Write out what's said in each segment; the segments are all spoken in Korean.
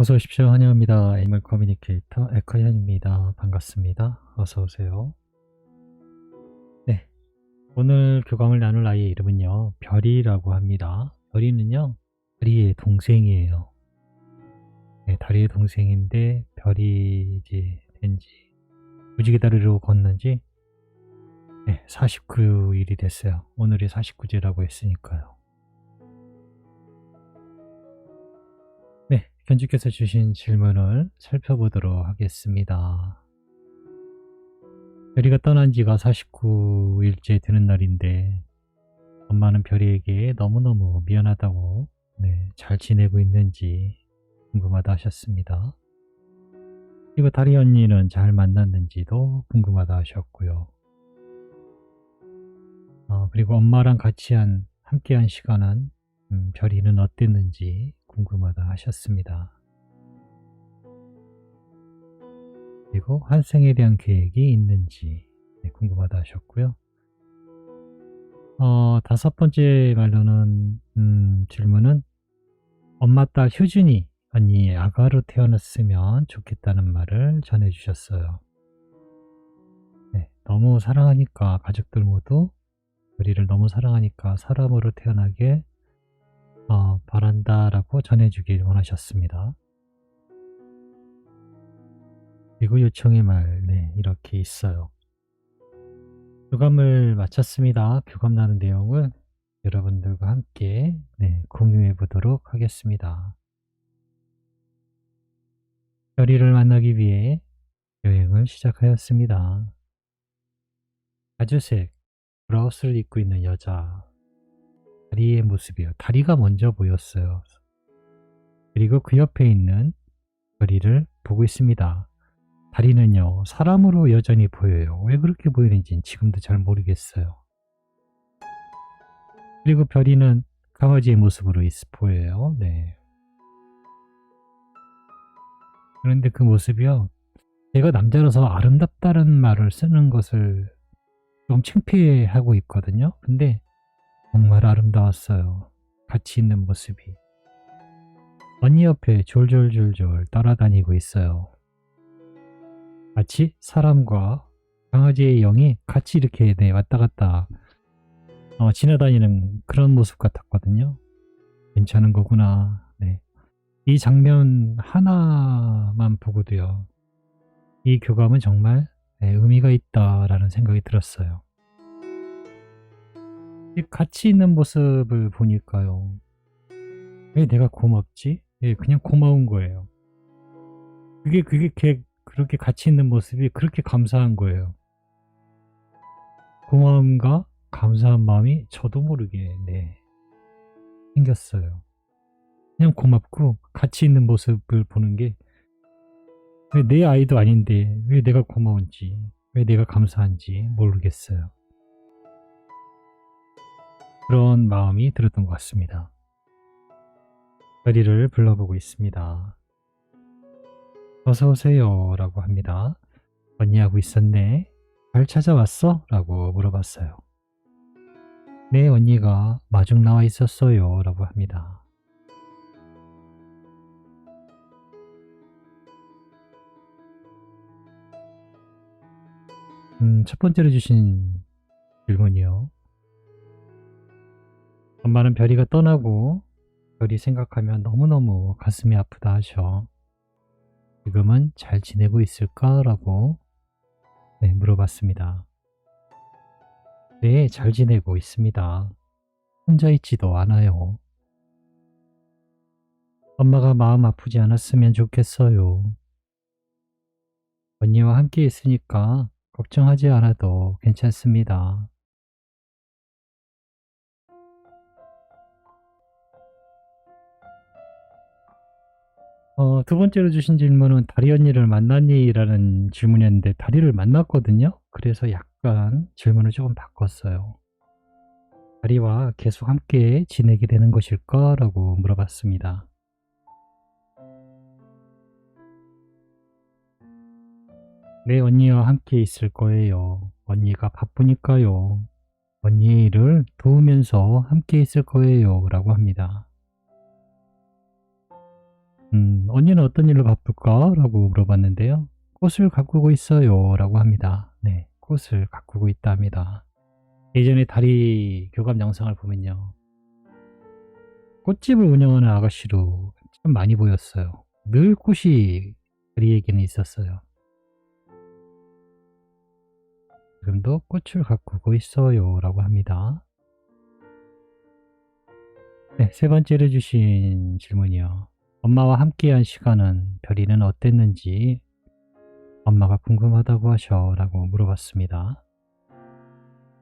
어서 오십시오. 환영합니다. 애니멀 커뮤니케이터 에커현입니다. 반갑습니다. 어서 오세요. 네. 오늘 교감을 나눌 아이의 이름은요. 별이라고 합니다. 별이는요. 다리의 동생이에요. 네, 다리의 동생인데 별이 이제 된지 무지개 다리로 걷는지 네, 49일이 됐어요. 오늘이 49제라고 했으니까요. 네, 견주께서 주신 질문을 살펴보도록 하겠습니다. 별이가 떠난 지가 49일째 되는 날인데 엄마는 별이에게 너무너무 미안하다고 네, 잘 지내고 있는지 궁금하다 하셨습니다. 그리고 다리 언니는 잘 만났는지도 궁금하다 하셨고요. 어, 그리고 엄마랑 같이 한 함께한 시간은 음, 별이는 어땠는지 궁금하다 하셨습니다. 그리고 환생에 대한 계획이 있는지 네, 궁금하다 하셨고요. 어, 다섯 번째 말로는 음, 질문은 엄마 딸 효준이 언니의 아가로 태어났으면 좋겠다는 말을 전해주셨어요. 네, 너무 사랑하니까 가족들 모두 우리를 너무 사랑하니까 사람으로 태어나게 어, 바란다 라고 전해주길 원하셨습니다. 그리고 요청의 말, 네, 이렇게 있어요. 교감을 마쳤습니다. 교감 나눈 내용을 여러분들과 함께 네, 공유해 보도록 하겠습니다. 별이를 만나기 위해 여행을 시작하였습니다. 아주색 브라우스를 입고 있는 여자 다리의 모습이요. 다리가 먼저 보였어요. 그리고 그 옆에 있는 별이를 보고 있습니다. 다리는요, 사람으로 여전히 보여요. 왜 그렇게 보이는지 지금도 잘 모르겠어요. 그리고 별이는 강아지의 모습으로 있, 보여요. 네. 그런데 그 모습이요, 내가 남자라서 아름답다는 말을 쓰는 것을 좀 창피해하고 있거든요. 근데 정말 아름다웠어요. 같이 있는 모습이. 언니 옆에 졸졸졸졸 따라다니고 있어요. 마치 사람과 강아지의 영이 같이 이렇게 네, 왔다 갔다 어, 지나다니는 그런 모습 같았거든요. 괜찮은 거구나. 네. 이 장면 하나만 보고도요. 이 교감은 정말 네, 의미가 있다라는 생각이 들었어요. 같이 있는 모습을 보니까요. 왜 내가 고맙지? 예, 그냥 고마운 거예요. 그게, 그게, 걔, 그렇게 같이 있는 모습이 그렇게 감사한 거예요. 고마움과 감사한 마음이 저도 모르게, 네, 생겼어요. 그냥 고맙고 같이 있는 모습을 보는 게 왜 내 아이도 아닌데 왜 내가 고마운지, 왜 내가 감사한지 모르겠어요. 그런 마음이 들었던 것 같습니다. 별이를 불러보고 있습니다. 어서 오세요 라고 합니다. 언니하고 있었네. 잘 찾아왔어? 라고 물어봤어요. 네, 언니가 마중 나와 있었어요. 라고 합니다. 음, 첫 번째로 주신 질문이요. 엄마는 별이가 떠나고 별이 생각하면 너무너무 가슴이 아프다 하셔. 지금은 잘 지내고 있을까? 라고 네, 물어봤습니다. 네, 잘 지내고 있습니다. 혼자 있지도 않아요. 엄마가 마음 아프지 않았으면 좋겠어요. 언니와 함께 있으니까 걱정하지 않아도 괜찮습니다. 어, 두 번째로 주신 질문은 다리 언니를 만났니?라는 질문이었는데 다리를 만났거든요. 그래서 약간 질문을 조금 바꿨어요. 다리와 계속 함께 지내게 되는 것일까? 라고 물어봤습니다. 네, 언니와 함께 있을 거예요. 언니가 바쁘니까요. 언니의 일을 도우면서 함께 있을 거예요. 라고 합니다. 음, 언니는 어떤 일로 바쁠까? 라고 물어봤는데요. 꽃을 가꾸고 있어요. 라고 합니다. 네, 꽃을 가꾸고 있다 합니다. 예전에 다리 교감 영상을 보면요. 꽃집을 운영하는 아가씨로 참 많이 보였어요. 늘 꽃이 다리에게는 있었어요. 지금도 꽃을 가꾸고 있어요. 라고 합니다. 네, 세 번째로 주신 질문이요. 엄마와 함께한 시간은 별이는 어땠는지 엄마가 궁금하다고 하셔 라고 물어봤습니다.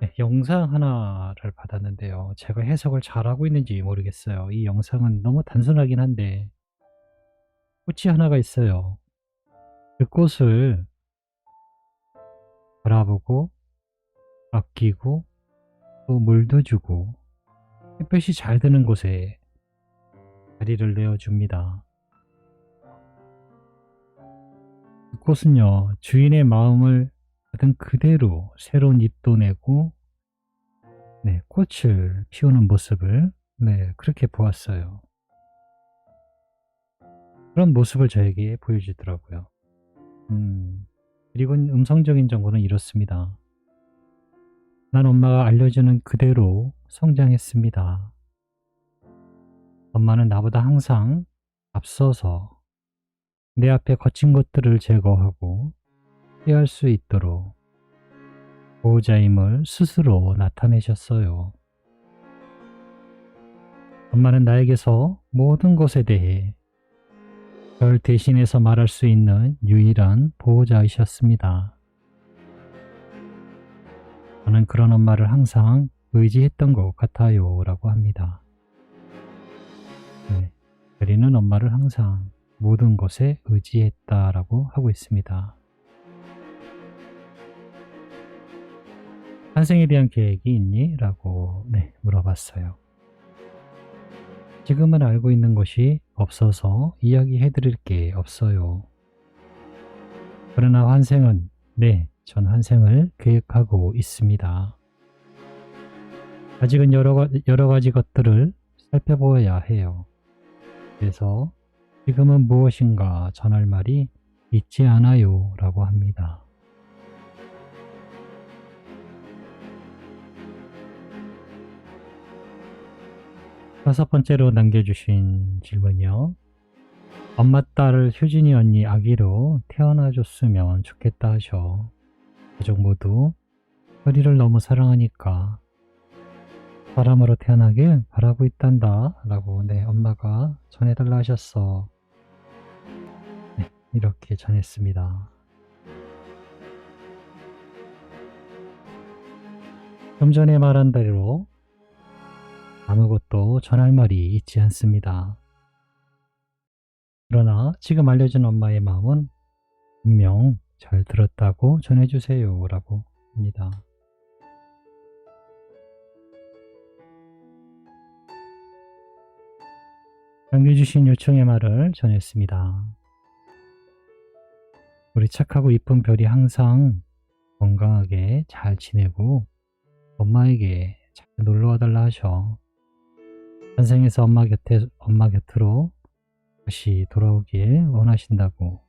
네, 영상 하나를 받았는데요. 제가 해석을 잘하고 있는지 모르겠어요. 이 영상은 너무 단순하긴 한데 꽃이 하나가 있어요. 그 꽃을 바라보고 아끼고 또 물도 주고 햇볕이 잘 드는 곳에 자리를 내어줍니다. 그 꽃은요, 주인의 마음을 받은 그대로 새로운 잎도 내고, 네, 꽃을 피우는 모습을, 네, 그렇게 보았어요. 그런 모습을 저에게 보여주더라고요. 음, 그리고 음성적인 정보는 이렇습니다. 난 엄마가 알려주는 그대로 성장했습니다. 엄마는 나보다 항상 앞서서 내 앞에 거친 것들을 제거하고 피할 수 있도록 보호자임을 스스로 나타내셨어요. 엄마는 나에게서 모든 것에 대해 별 대신해서 말할 수 있는 유일한 보호자이셨습니다. 저는 그런 엄마를 항상 의지했던 것 같아요. 라고 합니다. 네, 별이는 엄마를 항상 모든 것에 의지했다라고 하고 있습니다. 환생에 대한 계획이 있니? 라고 네, 물어봤어요. 지금은 알고 있는 것이 없어서 이야기해 드릴 게 없어요. 그러나 환생은 네, 전 환생을 계획하고 있습니다. 아직은 여러, 가- 여러 가지 것들을 살펴보아야 해요. 그래서 지금은 무엇인가 전할 말이 있지 않아요 라고 합니다. 다섯 번째로 남겨주신 질문이요. 엄마 딸을 효진이 언니 아기로 태어나줬으면 좋겠다 하셔. 가족 모두 허리를 너무 사랑하니까 사람으로 태어나길 바라고 있단다. 라고 네 엄마가 전해달라 하셨어. 네, 이렇게 전했습니다. 좀 전에 말한 대로 아무것도 전할 말이 있지 않습니다. 그러나 지금 알려준 엄마의 마음은 분명 잘 들었다고 전해주세요. 라고 합니다 남겨주신 요청의 말을 전했습니다. 우리 착하고 이쁜 별이 항상 건강하게 잘 지내고 엄마에게 자주 놀러 와 달라 하셔. 환생에서 엄마 곁에 엄마 곁으로 다시 돌아오길 원하신다고.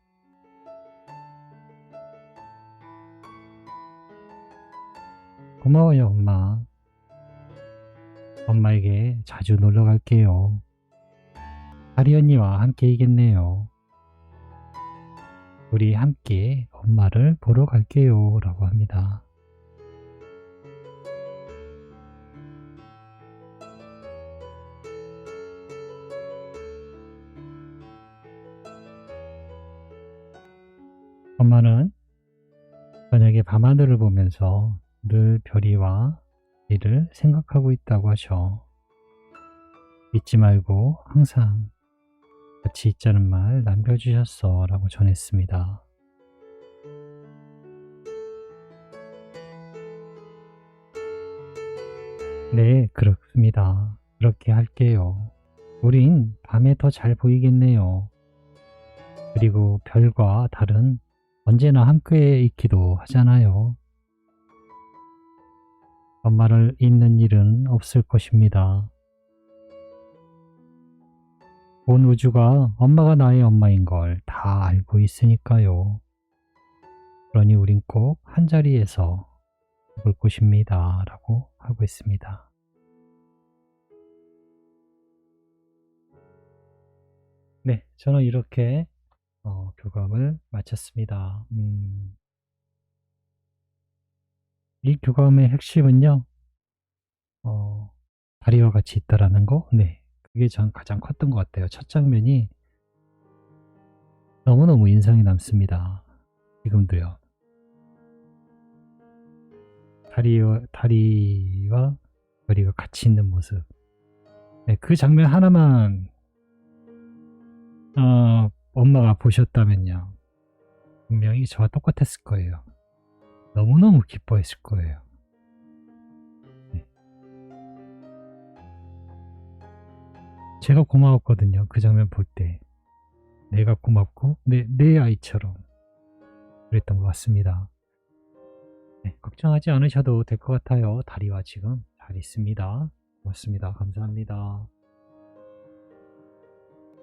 고마워요, 엄마. 엄마에게 자주 놀러 갈게요. 다리 언니와 함께이겠네요. 우리 함께 엄마를 보러 갈게요. 라고 합니다. 엄마는 저녁에 밤하늘을 보면서 늘 별이와 이를 생각하고 있다고 하셔. 잊지 말고 항상 같이 있자는 말 남겨주셨어 라고 전했습니다. 네, 그렇습니다. 그렇게 할게요. 우린 밤에 더 잘 보이겠네요. 그리고 별과 달은 언제나 함께 있기도 하잖아요. 엄마를 잊는 일은 없을 것입니다. 온 우주가 엄마가 나의 엄마인 걸 다 알고 있으니까요. 그러니 우린 꼭 한자리에서 볼 것입니다. 라고 하고 있습니다. 네, 저는 이렇게 어, 교감을 마쳤습니다. 음, 이 교감의 핵심은요, 어, 다리와 같이 있다라는 거, 네, 그게 전 가장 컸던 것 같아요. 첫 장면이 너무너무 인상이 남습니다. 지금도요. 다리와, 다리와 머리가 같이 있는 모습. 네, 그 장면 하나만, 어, 엄마가 보셨다면요. 분명히 저와 똑같았을 거예요. 너무너무 기뻐했을 거예요. 제가 고마웠거든요. 그 장면 볼 때. 내가 고맙고, 내, 내 아이처럼. 그랬던 것 같습니다. 네, 걱정하지 않으셔도 될 것 같아요. 다리와 지금 잘 있습니다. 고맙습니다. 감사합니다.